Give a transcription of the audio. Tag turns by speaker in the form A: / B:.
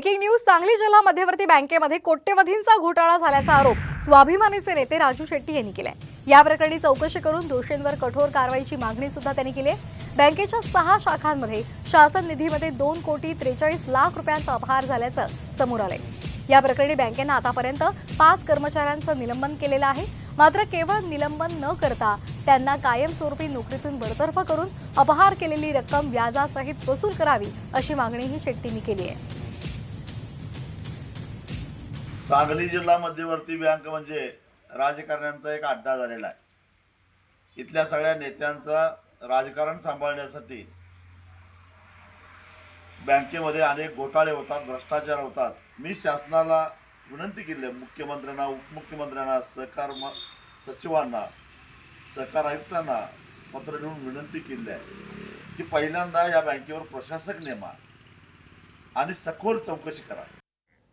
A: Breaking news Sangli जिल्हा मध्यवर्ती बँकेमध्ये कोट्यवधींचा घोटाळा झाल्याचा आरोप स्वाभिमानीचे नेते राजू शेट्टी यांनी केलाय. या प्रकरणी चौकशी करून दोषींवर कठोर कारवाईची मागणी सुद्धा त्यांनी केली आहे. बँकेच्या सहा शाखांमध्ये शासन निधीमध्ये दोन कोटी त्रेचाळीस लाख रुपयांचा अपहार झाल्याचं समोर आलंय. या प्रकरणी बँकेनं आतापर्यंत पाच कर्मचाऱ्यांचं निलंबन केलेलं आहे. मात्र केवळ निलंबन न करता त्यांना कायमस्वरूपी नोकरीतून बडतर्फ करून अपहार केलेली रक्कम व्याजासहित वसूल करावी अशी मागणीही शेट्टींनी केली आहे.
B: सांगली जिल्हा मध्यवर्ती बँक म्हणजे राजकारण्यांचा एक अड्डा झालेला आहे. इथल्या सगळ्या नेत्यांचा राजकारण सांभाळण्यासाठी बँकेमध्ये अनेक घोटाळे होतात भ्रष्टाचार होतात. मी शासनाला विनंती केली आहे मुख्यमंत्र्यांना उपमुख्यमंत्र्यांना सहकार म सचिवांना सहकार आयुक्तांना पत्र लिहून विनंती केली आहे की पहिल्यांदा या बँकेवर प्रशासक नेमा आणि सखोल चौकशी करा.